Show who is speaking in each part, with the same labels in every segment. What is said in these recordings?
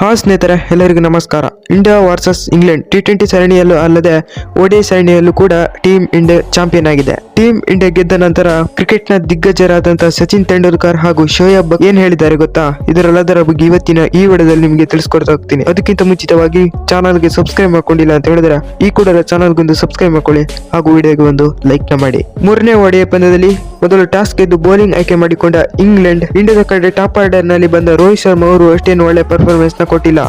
Speaker 1: ಹಾ ಸ್ನೇಹಿತರೆ, ಎಲ್ಲರಿಗೂ ನಮಸ್ಕಾರ. India versus England T twenty ಸರಣಿಯಲ್ಲೂ ಅಲ್ಲದೆ ಒಡೆ ಸರಣಿಯಲ್ಲೂ ಕೂಡ ಟೀಮ್ ಇಂಡಿಯಾ ಚಾಂಪಿಯನ್ ಆಗಿದೆ. ಟೀಮ್ ಇಂಡಿಯಾ ಗೆದ್ದ ನಂತರ ಕ್ರಿಕೆಟ್ನ ದಿಗ್ಗಜರಾದಂತಹ ಸಚಿನ್ ತೆಂಡೂಲ್ಕರ್ ಹಾಗೂ ಶೋಯಬ್ ಏನ್ ಹೇಳಿದ್ದಾರೆ ಗೊತ್ತಾ? ಇದರೆಲ್ಲದರ ಬಗ್ಗೆ ಇವತ್ತಿನ ಈ ವಿಡಿಯೋದಲ್ಲಿ ನಿಮಗೆ ತಿಳಿಸ್ಕೊಡ್ತಾ ಹೋಗ್ತೀನಿ. ಅದಕ್ಕಿಂತ ಮುಂಚಿತವಾಗಿ ಚಾನಲ್ಗೆ ಸಬ್ಸ್ಕ್ರೈಬ್ ಮಾಡ್ಕೊಂಡಿಲ್ಲ ಅಂತ ಹೇಳಿದ್ರೆ ಈ ಕೂಡ ಚಾನಲ್ಗೊಂದು ಸಬ್ಸ್ಕ್ರೈಬ್ ಮಾಡ್ಕೊಳ್ಳಿ ಹಾಗೂ ವಿಡಿಯೋಗೆ ಒಂದು ಲೈಕ್ ಮಾಡಿ. ಮೂರನೇ ಒಡೆಯ ಪಂದ್ಯದಲ್ಲಿ ಮೊದಲು ಟಾಸ್ ಗೆದ್ದು ಬೌಲಿಂಗ್ ಆಯ್ಕೆ ಮಾಡಿಕೊಂಡ ಇಂಗ್ಲೆಂಡ್, ಇಂಡಿಯಾದ ಕಡೆ ಟಾಪ್ ಆರ್ಡರ್ನಲ್ಲಿ ಬಂದ ರೋಹಿತ್ ಶರ್ಮಾ ಅವರು ಅಷ್ಟೇನು ಒಳ್ಳೆ ಪರ್ಫಾರ್ಮೆನ್ಸ್ನ ಕೊಟ್ಟಿಲ್ಲ.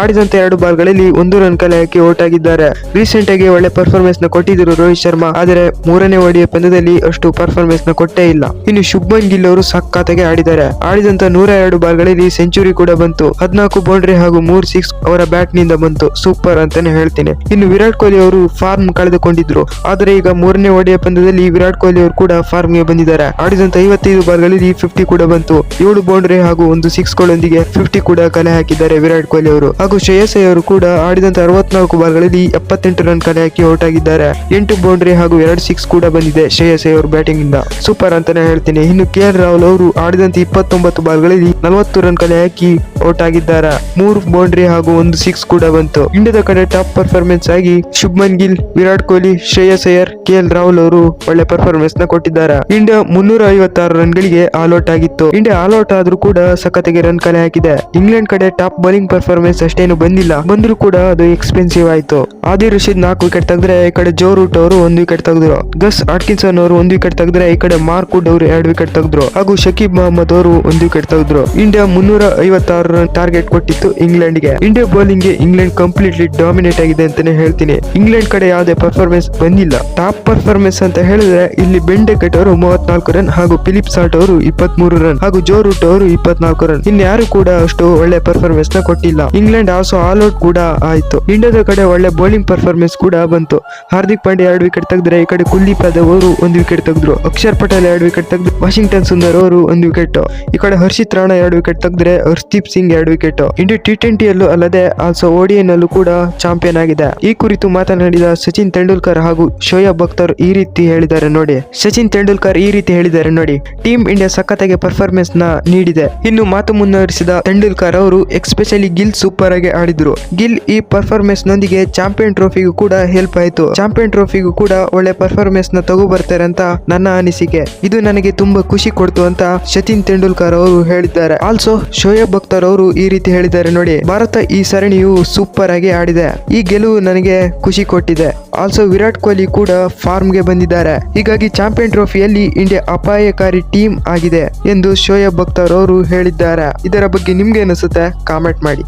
Speaker 1: ಆಡಿದಂತ ಎರಡು ಬಾಲ್ಗಳಲ್ಲಿ ಒಂದು ರನ್ ಕಲೆ ಹಾಕಿ ಔಟ್ ಆಗಿದ್ದಾರೆ ರೀಸೆಂಟ್ ಆಗಿ ಒಳ್ಳೆ ಪರ್ಫಾರ್ಮೆನ್ಸ್ನ ಕೊಟ್ಟಿದ್ರು ರೋಹಿತ್ ಶರ್ಮಾ, ಆದರೆ ಮೂರನೇ ಓಡಿಯ ಪಂದ್ಯದಲ್ಲಿ ಅಷ್ಟು ಪರ್ಫಾರ್ಮೆನ್ಸ್ನ ಕೊಟ್ಟೇ ಇಲ್ಲ. ಇನ್ನು ಶುಭ್ಮನ್ ಗಿಲ್ ಅವರು ಸಖತ್ತಾಗಿ ಆಡಿದ್ದಾರೆ. ಆಡಿದಂತ ನೂರ ಎರಡು ಬಾಲ್ಗಳಲ್ಲಿ ಸೆಂಚುರಿ ಕೂಡ ಬಂತು. ಹದಿನಾಲ್ಕು ಬೌಂಡ್ರಿ ಹಾಗೂ ಮೂರ್ ಸಿಕ್ಸ್ ಅವರ ಬ್ಯಾಟ್ನಿಂದ ಬಂತು. ಸೂಪರ್ ಅಂತಾನೆ ಹೇಳ್ತೀನಿ. ಇನ್ನು ವಿರಾಟ್ ಕೊಹ್ಲಿ ಅವರು ಫಾರ್ಮ್ ಕಳೆದುಕೊಂಡಿದ್ರು. ಆದರೆ ಈಗ ಮೂರನೇ ಓಡಿಯ ಪಂದ್ಯದಲ್ಲಿ ವಿರಾಟ್ ಕೊಹ್ಲಿ ಅವರು ಕೂಡ ಫಾರ್ಮ್ಗೆ ಬಂದಿದ್ದಾರೆ. ಆಡಿದಂತ ಐವತ್ತೈದು ಬಾಲ್ಗಳಲ್ಲಿ ಫಿಫ್ಟಿ ಕೂಡ ಬಂತು. ಏಳು ಬೌಂಡ್ರಿ ಹಾಗೂ ಒಂದು ಸಿಕ್ಸ್ ಗಳೊಂದಿಗೆ ಫಿಫ್ಟಿ ಕೂಡ ಕಲೆ ಹಾಕಿದ್ದಾರೆ ವಿರಾಟ್ ಕೊಹ್ಲಿ ಅವರು. ಹಾಗೂ ಶ್ರೇಯಸ್ ಅವರು ಕೂಡ ಆಡಿದಂತ ಅರವತ್ನಾಲ್ಕು ಬಾಲ್ಗಳಲ್ಲಿ ಎಪ್ಪತ್ತೆಂಟು ರನ್ ಕಲೆ ಹಾಕಿ ಔಟ್ ಆಗಿದ್ದಾರೆ ಎಂಟು ಬೌಂಡ್ರಿ ಹಾಗೂ ಎರಡು ಸಿಕ್ಸ್ ಕೂಡ ಬಂದಿದೆ ಶ್ರೇಯಸ್ ಅವರು ಬ್ಯಾಟಿಂಗ್ ಇಂದ. ಸೂಪರ್ ಅಂತಾನೆ ಹೇಳ್ತೀನಿ. ಇನ್ನು ಕೆ ಎಲ್ ರಾಹುಲ್ ಅವರು ಆಡಿದಂತ ಇಪ್ಪತ್ತೊಂಬತ್ತು ಬಾಲ್ಗಳಲ್ಲಿ ನಲವತ್ತು ರನ್ ಕಲೆ ಹಾಕಿ ಔಟ್ ಆಗಿದ್ದಾರೆ ಮೂರು ಬೌಂಡ್ರಿ ಹಾಗೂ ಒಂದು ಸಿಕ್ಸ್ ಕೂಡ ಬಂತು. ಇಂಡಿಯಾದ ಕಡೆ ಟಾಪ್ ಪರ್ಫಾರ್ಮೆನ್ಸ್ ಆಗಿ ಶುಭ್ಮನ್ ಗಿಲ್, ವಿರಾಟ್ ಕೊಹ್ಲಿ, ಶ್ರೇಯಸ್ ಅಯ್ಯರ್, ಕೆ ಎಲ್ ರಾಹುಲ್ ಅವರು ಒಳ್ಳೆ ಪರ್ಫಾರ್ಮೆನ್ಸ್ನ ಕೊಟ್ಟಿದ್ದಾರೆ. ಇಂಡಿಯಾ ಮುನ್ನೂರ ಐವತ್ತಾರು ರನ್ ಗಳಿಗೆ ಆಲ್ ಔಟ್ ಆಗಿತ್ತು. ಇಂಡಿಯಾ ಆಲ್ ಔಟ್ ಆದ್ರೂ ಕೂಡ ಸಖತ್ತಿಗೆ ರನ್ ಕಲೆ ಹಾಕಿದೆ. ಇಂಗ್ಲೆಂಡ್ ಕಡೆ ಟಾಪ್ ಬೌಲಿಂಗ್ ಪರ್ಫಾರ್ಮೆನ್ಸ್ ಅಷ್ಟೇನು ಬಂದಿಲ್ಲ. ಬಂದ್ರು ಕೂಡ ಅದು ಎಕ್ಸ್ಪೆನ್ಸಿವ್ ಆಯ್ತು. ಆದಿ ರಶೀದ್ ನಾಲ್ಕು ವಿಕೆಟ್ ತೆಗೆದ್ರೆ ಈ ಕಡೆ ಜೋ ರೂಟ್ ಅವರು ಒಂದು ವಿಕೆಟ್ ತೆಗೆದ್ರು. ಗಸ್ ಆಟ್ಕಿನ್ಸನ್ ಅವರು ಒಂದು ವಿಕೆಟ್ ತೆಗೆದ್ರೆ ಈ ಕಡೆ ಮಾರ್ಕ್ ವುಡ್ ಅವರು ಎರಡು ವಿಕೆಟ್ ತೆಗೆದ್ರು. ಹಾಗೂ ಶಕೀಬ್ ಮೊಹಮ್ಮದ್ ಅವರು ಒಂದು ವಿಕೆಟ್ ತೆಗೆದ್ರು. ಇಂಡಿಯಾ ಮುನ್ನೂರ ಐವತ್ತಾರು ರನ್ ಟಾರ್ಗೆಟ್ ಕೊಟ್ಟಿತ್ತು ಇಂಗ್ಲೆಂಡ್ಗೆ ಇಂಡಿಯಾ ಬೌಲಿಂಗ್ಗೆ ಇಂಗ್ಲೆಂಡ್ ಕಂಪ್ಲೀಟ್ಲಿ ಡಾಮಿನೇಟ್ ಆಗಿದೆ ಅಂತಾನೆ ಹೇಳ್ತೀನಿ. ಇಂಗ್ಲೆಂಡ್ ಕಡೆ ಯಾವುದೇ ಪರ್ಫಾರ್ಮೆನ್ಸ್ ಬಂದಿಲ್ಲ. ಟಾಪ್ ಪರ್ಫಾರ್ಮೆನ್ಸ್ ಅಂತ ಹೇಳಿದ್ರೆ ಇಲ್ಲಿ ಬೆಂಡೆಕಟ್ ಅವರು ಮೂವತ್ನಾಲ್ಕು ರನ್ ಹಾಗೂ ಫಿಲಿಪ್ ಸಾಲ್ಟ್ ಅವರು ಇಪ್ಪತ್ಮೂರು ರನ್ ಹಾಗೂ ಜೋ ರೂಟ್ ಅವರು ಇಪ್ಪತ್ನಾಲ್ಕು ರನ್. ಇನ್ಯಾರು ಕೂಡ ಅಷ್ಟು ಒಳ್ಳೆ ಪರ್ಫಾರ್ಮೆನ್ಸ್ನ ಕೊಟ್ಟಿಲ್ಲ. ಇಂಗ್ಲೆಂಡ್ ಆಲ್ಸೋ ಆಲ್ ಔಟ್ ಕೂಡ ಆಯ್ತು. ಇಂಡಿಯಾದ ಕಡೆ ಒಳ್ಳೆ ಬೌಲಿಂಗ್ ಪರ್ಫಾರ್ಮೆನ್ಸ್ ಕೂಡ ಬಂತು. ಹಾರ್ದಿಕ್ ಪಾಂಡೆ ಎರಡು ವಿಕೆಟ್ ತೆಗೆದ್ರೆ ಈ ಕಡೆ ಕುಲ್ದೀಪ್ ಯಾದವ್ ಅವರು ಒಂದು ವಿಕೆಟ್ ತೆಗೆದ್ರು. ಅಕ್ಷರ್ ಪಟೇಲ್ ಎರಡು ವಿಕೆಟ್ ತೆಗೆದ್ರು. ವಾಷಿಂಗ್ಟನ್ ಸುಂದರ್ ಅವರು ಒಂದು ವಿಕೆಟ್ ಈ ಕಡೆ ಹರ್ಷಿತ್ ರಾಣಾ ಎರಡು ವಿಕೆಟ್ ತೆಗೆದ್ರೆ ಹರ್ಷದೀಪ್ ಸಿಂಗ್ ಎರಡು ವಿಕೆಟ್. ಇಂಡಿಯಾ ಟಿ ಟ್ವೆಂಟಿಯಲ್ಲೂ ಅಲ್ಲದೆ ಆಲ್ಸೋ ಓಡಿಯನ್ನಲ್ಲೂ ಕೂಡ ಚಾಂಪಿಯನ್ ಆಗಿದೆ. ಈ ಕುರಿತು ಮಾತನಾಡಿದ ಸಚಿನ್ ತೆಂಡೂಲ್ಕರ್ ಹಾಗೂ ಶೋಯಬ್ ಅಖ್ತರ್ ಈ ರೀತಿ ಹೇಳಿದ್ದಾರೆ ನೋಡಿ. ಸಚಿನ್ ತೆಂಡೂಲ್ಕರ್ ಈ ರೀತಿ ಹೇಳಿದ್ದಾರೆ ನೋಡಿ. ಟೀಮ್ ಇಂಡಿಯಾ ಸಖತ್ತಾಗಿ ಪರ್ಫಾರ್ಮೆನ್ಸ್ನ ನೀಡಿದೆ. ಇನ್ನು ಮಾತು ಮುನ್ನರಿಸಿದ ತೆಂಡೂಲ್ಕರ್ ಅವರು ಎಕ್ಸ್ಪೆಷಲಿ ಗಿಲ್ ಸೂಪರ್ ಆಗಿ ಆಡಿದ್ರು. ಗಿಲ್ ಈ ಪರ್ಫಾರ್ಮೆನ್ಸ್ ನೊಂದಿಗೆ ಚಾಂಪಿಯನ್ ಟ್ರೋಫಿಗೂ ಕೂಡ ಹೆಲ್ಪ್ ಆಯ್ತು. ಚಾಂಪಿಯನ್ ಟ್ರೋಫಿಗೂ ಕೂಡ ಒಳ್ಳೆ ಪರ್ಫಾರ್ಮೆನ್ಸ್ನ ತಗೋ ಬರ್ತಾರೆ ಅಂತ ನನ್ನ ಅನಿಸಿಕೆ. ಇದು ನನಗೆ ತುಂಬಾ ಖುಷಿ ಕೊಡ್ತು ಅಂತ ಸಚಿನ್ ತೆಂಡೂಲ್ಕರ್ ಅವರು ಹೇಳಿದ್ದಾರೆ. ಆಲ್ಸೋ ಶೋಯಬ್ ಅಖ್ತರ್ ಅವರು ಈ ರೀತಿ ಹೇಳಿದ್ದಾರೆ ನೋಡಿ, ಭಾರತ ಈ ಸರಣಿಯು ಸೂಪರ್ ಆಗಿ ಆಡಿದೆ. ಈ ಗೆಲುವು ನನಗೆ ಖುಷಿ ಕೊಟ್ಟಿದೆ. ಆಲ್ಸೋ ವಿರಾಟ್ ಕೊಹ್ಲಿ ಕೂಡ ಫಾರ್ಮ್ಗೆ ಬಂದಿದ್ದಾರೆ. ಹೀಗಾಗಿ ಚಾಂಪಿಯನ್ ಟ್ರೋಫಿಯಲ್ಲಿ ಇಂಡಿಯಾ ಅಪಾಯಕಾರಿ ಟೀಮ್ ಆಗಿದೆ ಎಂದು ಶೋಯಬ್ ಭಕ್ತರ್ ಅವರು ಹೇಳಿದ್ದಾರೆ. ಇದರ ಬಗ್ಗೆ ನಿಮ್ಗೆ ಅನಿಸುತ್ತೆ ಕಾಮೆಂಟ್ ಮಾಡಿ.